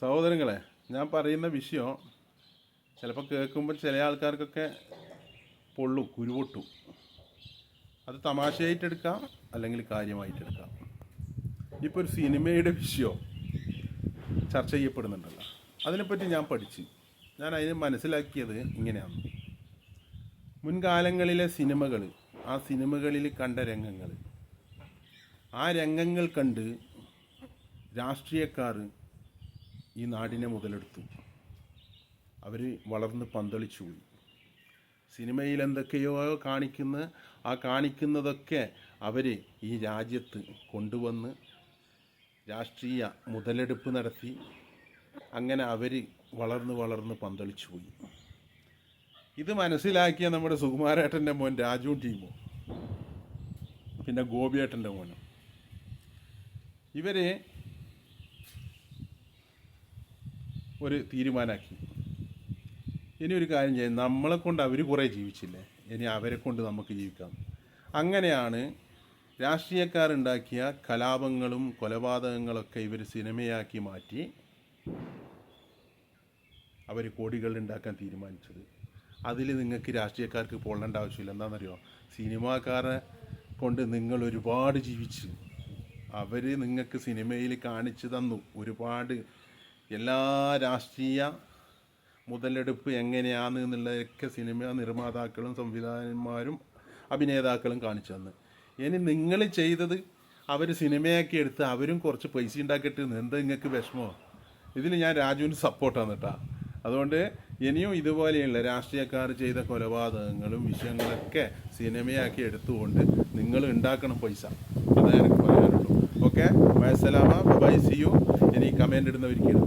സഹോദരങ്ങളെ ഞാൻ പറയുന്ന വിഷയം ചിലപ്പോൾ കേൾക്കുമ്പോൾ ചില ആൾക്കാർക്കൊക്കെ പൊള്ളും കുരുപൊട്ടും അത് തമാശയായിട്ടെടുക്കാം അല്ലെങ്കിൽ കാര്യമായിട്ടെടുക്കാം ഇപ്പോൾ ഒരു സിനിമയുടെ വിഷയം ചർച്ച ചെയ്യപ്പെടുന്നുണ്ടല്ലോ. അതിനെപ്പറ്റി ഞാൻ പഠിച്ച്. ഞാൻ അതിന് മനസ്സിലാക്കിയത് ഇങ്ങനെയാണ്. മുൻകാലങ്ങളിലെ സിനിമകൾ ആ സിനിമകളിൽ കണ്ട രംഗങ്ങൾ. ആ രംഗങ്ങൾ കണ്ട് രാഷ്ട്രീയക്കാർ ഈ നാടിനെ മുതലെടുത്തു. അവർ വളർന്ന് പന്തളിച്ചു പോയി. സിനിമയിൽ എന്തൊക്കെയോ കാണിക്കുന്ന ആ കാണിക്കുന്നതൊക്കെ അവർ ഈ രാജ്യത്ത് കൊണ്ടുവന്ന് രാഷ്ട്രീയ മുതലെടുപ്പ് നടത്തി. അങ്ങനെ അവർ വളർന്ന് വളർന്ന് പന്തളിച്ചു പോയി. ഇത് മനസ്സിലാക്കിയ നമ്മുടെ സുകുമാരേട്ടന്റെ മോൻ രാജു ടീമോ. പിന്നെ ഗോപിയേട്ടന്റെ മോനും. ഇവരെ ഒരു തീരുമാനമാക്കി ഇനി ഒരു കാര്യം ചെയ്യാം. നമ്മളെ കൊണ്ട് അവർ കുറേ ജീവിച്ചില്ലേ? ഇനി അവരെ കൊണ്ട് നമുക്ക് ജീവിക്കാം. അങ്ങനെയാണ് രാഷ്ട്രീയക്കാരുണ്ടാക്കിയ കലാപങ്ങളും കൊലപാതകങ്ങളൊക്കെ ഇവർ സിനിമയാക്കി മാറ്റി അവർ കോടികൾ ഉണ്ടാക്കാൻ തീരുമാനിച്ചത്. അതിൽ നിങ്ങൾക്ക് രാഷ്ട്രീയക്കാർക്ക് പോളേണ്ട ആവശ്യമില്ല. എന്താണെന്നറിയോ? സിനിമാക്കാരെ കൊണ്ട് നിങ്ങൾ ഒരുപാട് ജീവിച്ചു. അവർ നിങ്ങൾക്ക് സിനിമയിൽ കാണിച്ചു തന്നു. ഒരുപാട് എല്ലാ രാഷ്ട്രീയ മുതലെടുപ്പ് എങ്ങനെയാണ് എന്നുള്ളതൊക്കെ സിനിമ നിർമ്മാതാക്കളും സംവിധായകന്മാരും അഭിനേതാക്കളും കാണിച്ചു തന്നു. ഇനി നിങ്ങൾ ചെയ്തത് അവർ സിനിമയാക്കി എടുത്ത് അവരും കുറച്ച് പൈസ ഉണ്ടാക്കിയിട്ട് എന്താ നിങ്ങൾക്ക് വിഷമോ? ഇതിൽ ഞാൻ രാജുവിന് സപ്പോർട്ടാണ് കേട്ടോ അതുകൊണ്ട് ഇനിയും ഇതുപോലെയുള്ള രാഷ്ട്രീയക്കാർ ചെയ്ത കൊലപാതകങ്ങളും വിഷയങ്ങളൊക്കെ സിനിമയാക്കി എടുത്തുകൊണ്ട് നിങ്ങൾ ഉണ്ടാക്കണം പൈസ. അതായത് പറയാനുള്ളൂ വയസ്സലാമ ബൈ സി യു. ഇനി കമന്റ് ഇടുന്നവരിക്കണം